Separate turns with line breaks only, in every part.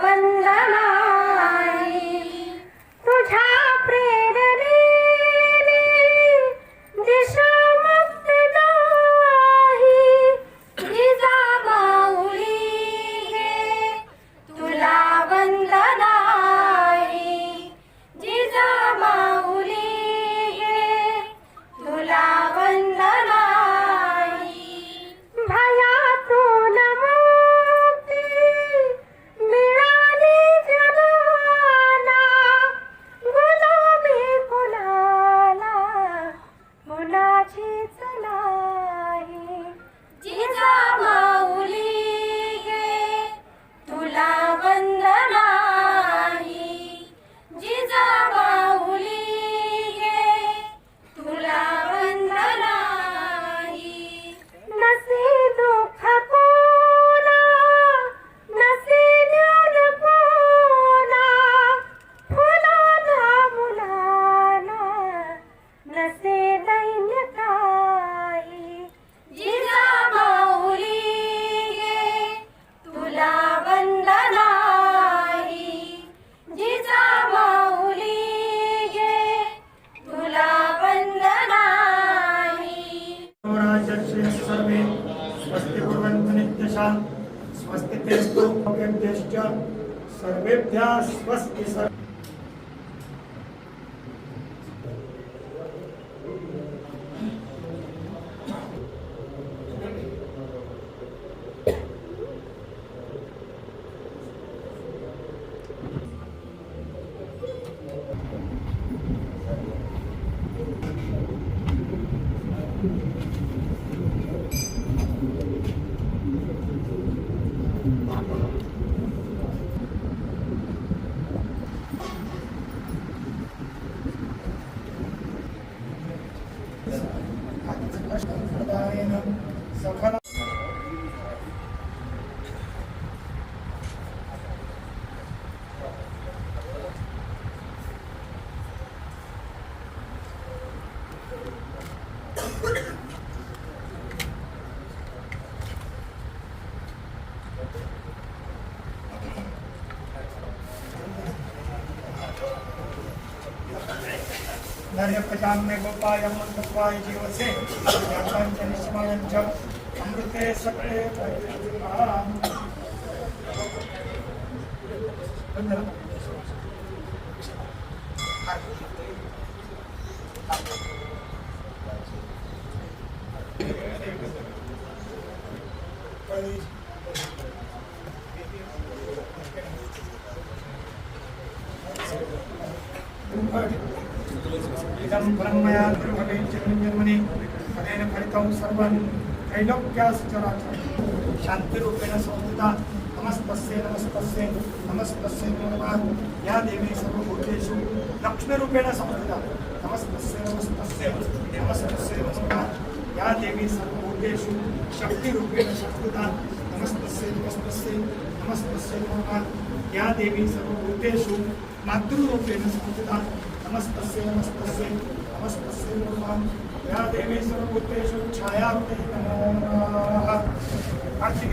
Aman.
सर्वेभ्यः स्वस्ति सर्व। సకల नर्यप्रजाम्य गोपाय मन्त्रत्वाय जीवसे यातां च निष्माणं च अमृते सत्ये परिष्कृताम् इदं ब्रह्मया दुर्भगे जन्मनि पदेन फलितं सर्वं त्रैलोक्याश्चराचरं शान्तिरूपेण संस्थिता नमस्तस्यै नमस्तस्यै नमस्तस्यै नमः या देवी सर्वभूतेषु लक्ष्मीरूपेण संस्थिता नमस्तस्यै नमस्तस्यै नमस्तस्यै नमः या देवी सर्वभूतेषु शक्तिरूपेण संस्थिता नमस्तस्यै नमस्तस्यै नमस्तस्यै नमः या देवी सर्वभूतेषु मातृरूपेण संस्थिता नमस्तस्य नमस्तस्य नमस्तस्य नमः या देवेश्वर पुत्रेषु छायारूपे नमो नमः आर्थिक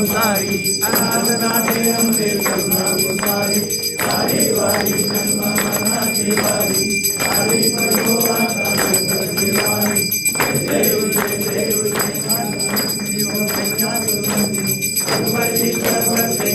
సంసారి అనాథనాశయం నిర్గమ్య గుణారి వారి వారి జన్మ మరణ శివారి వారి పరమోవాత శివారి దేవుడు దేవుడు
సర్వతి
సర్వతి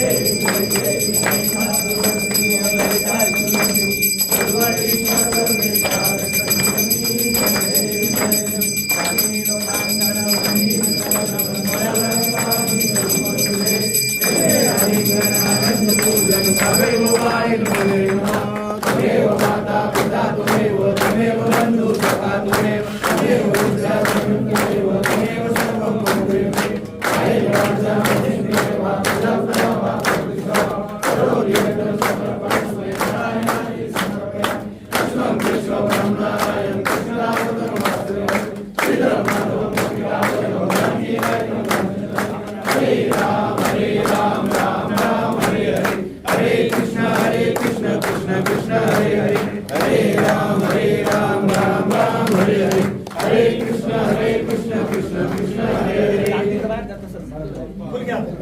Hare Hare Hare Hare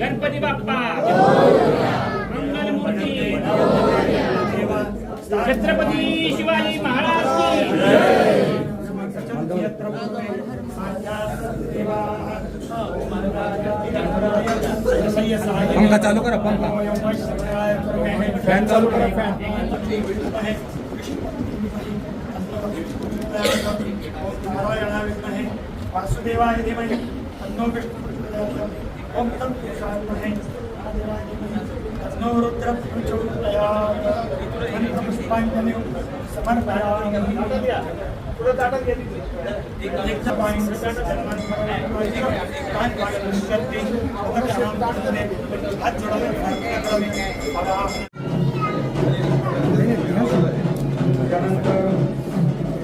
Ganpati Bappa.
Mangalmurti. Chhatrapati Shivaji Maharaj की। पंखा चालू
करा
पंखा। फॅन चालू करा। फॅन वासुदेवाय धीमहि। तन्नो विष्णुः। ओम तं पुरुषात्महे तन्नो प्रचोदयात् मंत्रपुष्पाञ्जलिं समर्पयामि
त्यानंतर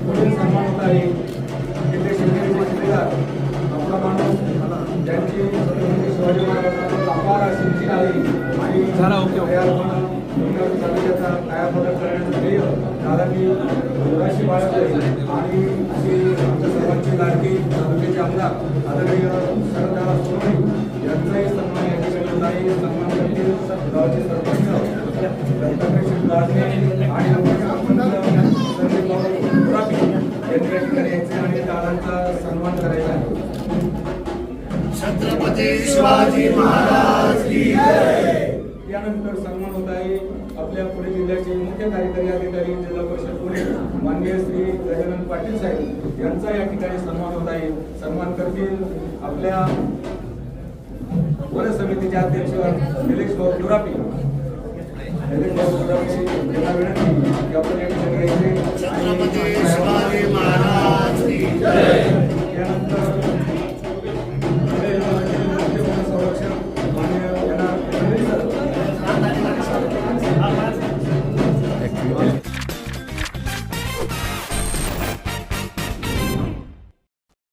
पुढील सन्मान आहे तिथे शेतकरी मंत्रीदार आपला माणूस ज्यांची तालुक्याचा ओके करण्याचं ध्येय दादांनी मुलाशी बाळगले आणि अशी आमच्या सर्वांची लाडकी तालुक्याचे आमदार आदरणीय शरददादा सोनवणे यांचाही सन्मान या ठिकाणी सन्मान करतील गावचे सरपंच दत्तात्रय आणि संदीप गुराबी ठिकाणी यायचे आणि दादांचा सन्मान करायचा आहे छत्रपती शिवाजी महाराज की जय. त्यानंतर सन्मान होत आहे. आपल्या पुणे जिल्ह्याचे मुख्य कार्यकारी अधिकारी जिल्हा परिषद पुणे माननीय श्री गजानन पाटील साहेब यांचा या ठिकाणी सन्मान होत आहे. सन्मान करतील आपल्या वन समितीचे अध्यक्ष निलेश भाऊ दुरापी. निलेश भाऊ दुरापी यांना विनंती की आपण या ठिकाणी